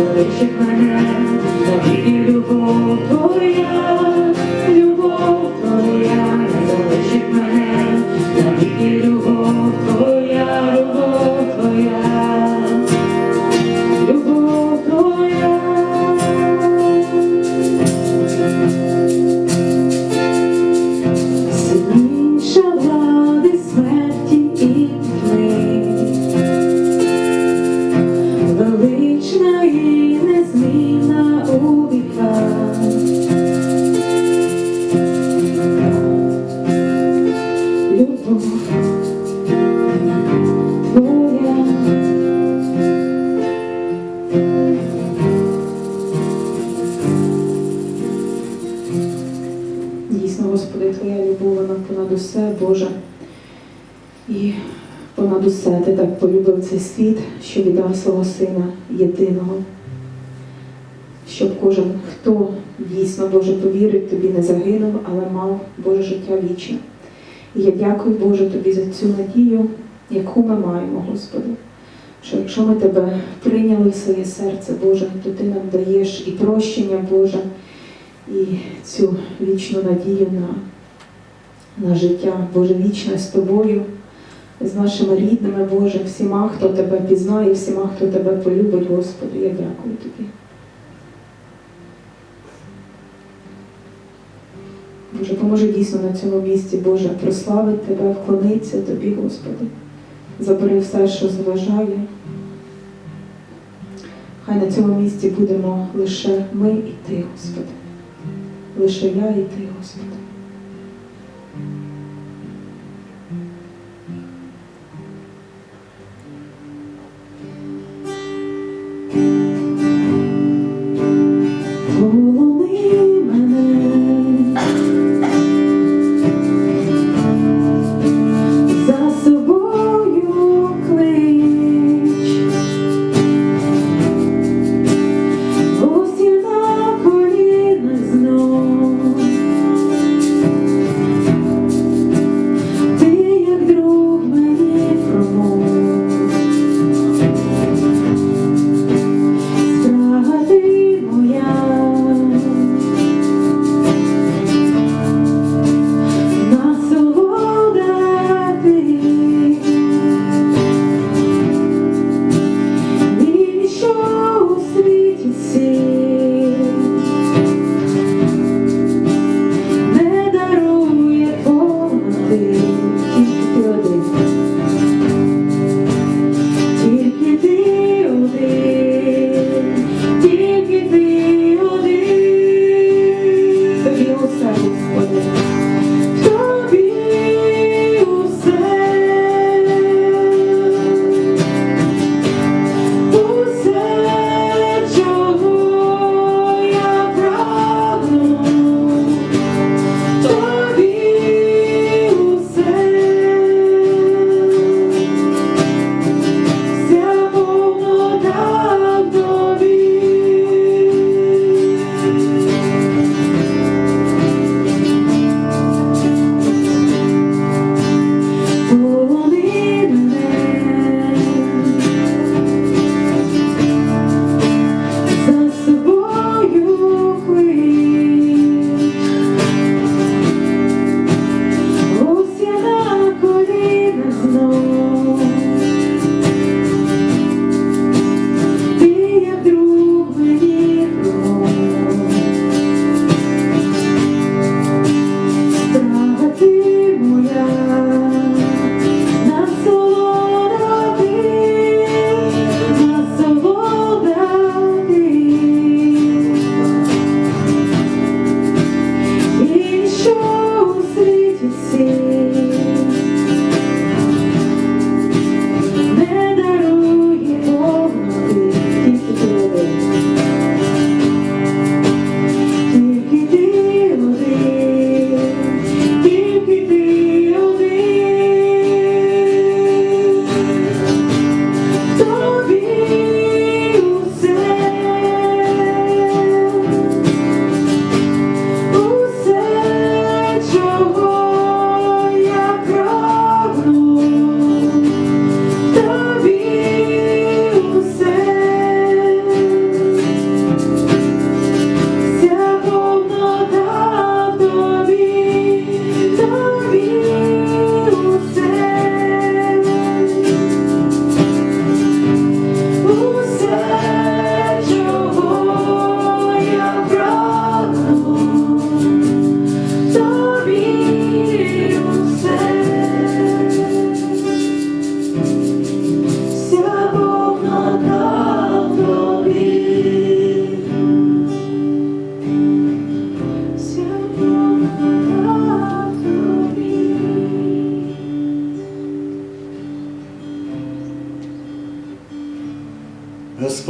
твоя мене, навіки любов твоя, велична і незмінна у віках. Любов. Дійсно, Господи, Твоя любов, понад усе, Боже. І понад усе Ти так полюбив цей світ, що віддав свого Сина єдиного, щоб кожен, хто дійсно, Боже, повірить Тобі, не загинув, але мав Боже життя вічне. І я дякую, Боже, Тобі за цю надію, яку ми маємо, Господи. Що якщо ми Тебе прийняли в своє серце, Боже, то Ти нам даєш і прощення, Боже, і цю вічну надію на, на життя, Боже, вічне з тобою, з нашими рідними, Боже, всіма, хто тебе пізнає, всіма, хто тебе полюбить, Господи, я дякую тобі. Боже, поможи дійсно на цьому місці, Боже, прославити Тебе, вклонитися Тобі, Господи. Забери все, що заважає. Хай на цьому місці будемо лише ми і Ти, Господи. Лише я і Ти, Господи.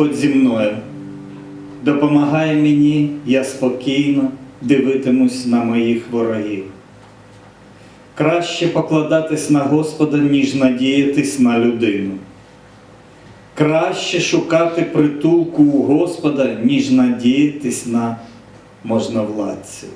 Господь зі мною. Допомагай мені, я спокійно дивитимусь на моїх ворогів. Краще покладатись на Господа, ніж надіятись на людину. Краще шукати притулку у Господа, ніж надіятись на можновладців.